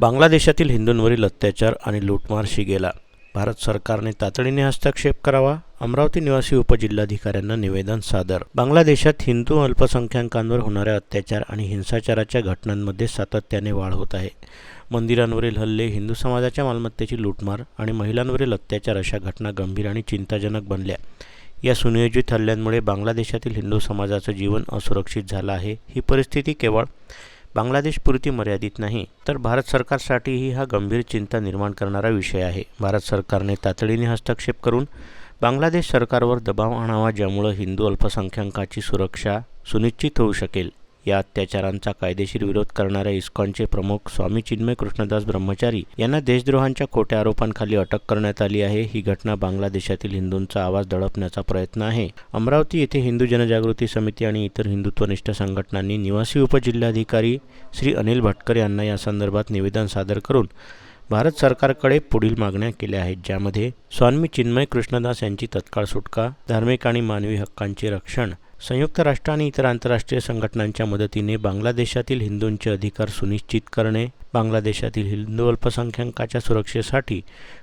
बांगलादेशातील हिंदूंवरील अत्याचार आणि लूटमार गेला. भारत सरकारने तातडीने हस्तक्षेप करावा अमरावती निवासी उपजिल्हाधिकाऱ्यांना निवेदन सादर. बांगलादेशात हिंदू अल्पसंख्याकांवर होणाऱ्या अत्याचार आणि हिंसाचाराच्या घटनांमध्ये सातत्याने वाढ होत आहे. मंदिरांवरील हल्ले हिंदू समाजाच्या मालमत्तेची लूटमार आणि महिलांवरील अत्याचार अशा घटना गंभीर आणि चिंताजनक बनल्या. या सुनियोजित हल्ल्यांमुळे बांगलादेशातील हिंदू समाजाचं जीवन असुरक्षित झालं आहे. ही परिस्थिती केवळ बांगलादेशपुरती मर्यादित नाही तर भारत सरकारसाठीही हा गंभीर चिंता निर्माण करणारा विषय आहे. भारत सरकारने तातडीने हस्तक्षेप करून बांगलादेश सरकारवर दबाव आणावा ज्यामुळं हिंदू अल्पसंख्याकांची सुरक्षा सुनिश्चित होऊ शकेल. या अत्याचारांचा कायदेशीर विरोध करणाऱ्या इस्कॉनचे प्रमुख स्वामी चिन्मय कृष्णदास ब्रह्मचारी यांना देशद्रोहांच्या खोट्या आरोपांखाली अटक करण्यात आली आहे. ही घटना बांगलादेशातील हिंदूंचा आवाज दडपण्याचा प्रयत्न आहे. अमरावती येथे हिंदू जनजागृती समिती आणि इतर हिंदुत्वनिष्ठ संघटनांनी निवासी उपजिल्हाधिकारी श्री अनिल भटकर यांना या संदर्भात निवेदन सादर करून भारत सरकारकडे पुढील मागण्या केल्या आहेत ज्यामध्ये स्वामी चिन्मय कृष्णदास यांची तत्काळ सुटका धार्मिक आणि मानवी हक्कांचे रक्षण संयुक्त राष्ट्र आणि इतर आंतरराष्ट्रीय संघटनांच्या मदतीने बांगलादेशातील हिंदूंचे अधिकार सुनिश्चित करणे बांगलादेशातील हिंदू अल्पसंख्याकाच्या सुरक्षेसाठी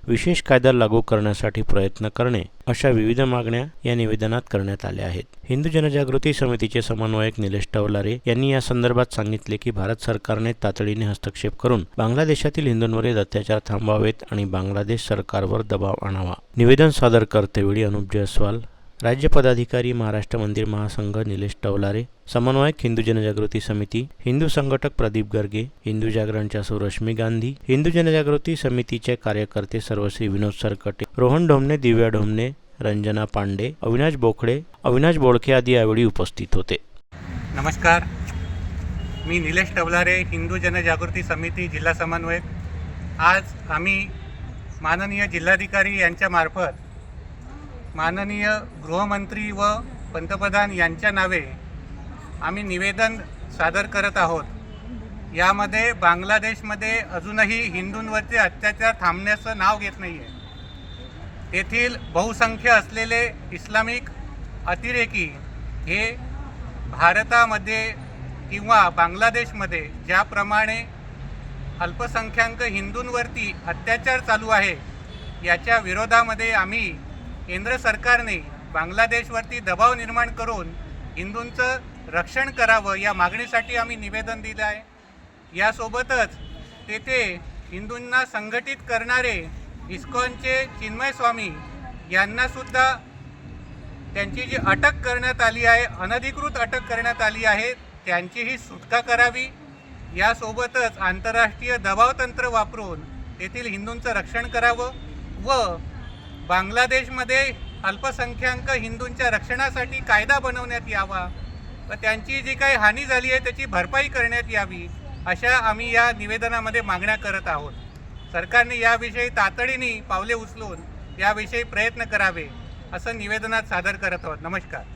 विशेष कायदा लागू करण्यासाठी प्रयत्न करणे अशा विविध मागण्या या निवेदनात करण्यात आल्या आहेत. हिंदू जनजागृती समितीचे समन्वयक निलेश टवलारे यांनी या संदर्भात सांगितले की भारत सरकारने तातडीने हस्तक्षेप करून बांगलादेशातील हिंदूंवरील अत्याचार थांबवावेत आणि बांगलादेश सरकारवर दबाव आणावा. निवेदन सादर करतेवेळी अनुप जयस्वाल राज्य पदाधिकारी महाराष्ट्र मंदिर महासंघ निलेश टवलारे समन्वयक हिंदू जनजागृती समिती हिंदू संघटक प्रदीप गर्गे हिंदू जागरणच्या सौ रश्मी गांधी हिंदू जनजागृती समितीचे कार्यकर्ते सर्वश्री विनोद सरकटे रोहन ढोमणे दिव्या ढोमणे रंजना पांडे अविनाश बोखडे अविनाश बोळके आदी यावेळी उपस्थित होते. नमस्कार. मी निलेश टवलारे हिंदू जनजागृती समिती जिल्हा समन्वयक. आज आम्ही माननीय जिल्हाधिकारी यांच्यामार्फत माननीय गृहमंत्री व पंतप्रधान यांच्या नावे आम्ही निवेदन सादर करत आहोत. यामध्ये बांगलादेशमध्ये अजूनही हिंदूंवरचे अत्याचार थांबण्याचं नाव घेत नाही आहे तेथील बहुसंख्य असलेले इस्लामिक अतिरेकी हे भारतामध्ये किंवा बांगलादेशमध्ये ज्याप्रमाणे अल्पसंख्याक हिंदूंवरती अत्याचार चालू आहे याच्या विरोधामध्ये आम्ही केंद्र सरकारने बांगलादेशवरती दबाव निर्माण करून हिंदूंचं रक्षण करावं या मागणीसाठी आम्ही निवेदन दिलं आहे. यासोबतच तेथे हिंदूंना संघटित करणारे इस्कॉनचे चिन्मय स्वामी यांनासुद्धा त्यांची जी अटक करण्यात आली आहे अनधिकृत अटक करण्यात आली आहे त्यांचीही सुटका करावी. यासोबतच आंतरराष्ट्रीय दबावतंत्र वापरून तेथील हिंदूंचं रक्षण करावं व बांगलादेशमध्ये अल्पसंख्याक हिंदूंच्या रक्षणासाठी कायदा बनवण्यात यावा व त्यांची जी काही हानी झाली आहे त्याची भरपाई करण्यात यावी अशा आम्ही या निवेदनामध्ये मागण्या करत आहोत. सरकारने याविषयी तातडीने पावले उचलून याविषयी प्रयत्न करावे असं निवेदनात सादर करत आहोत. नमस्कार.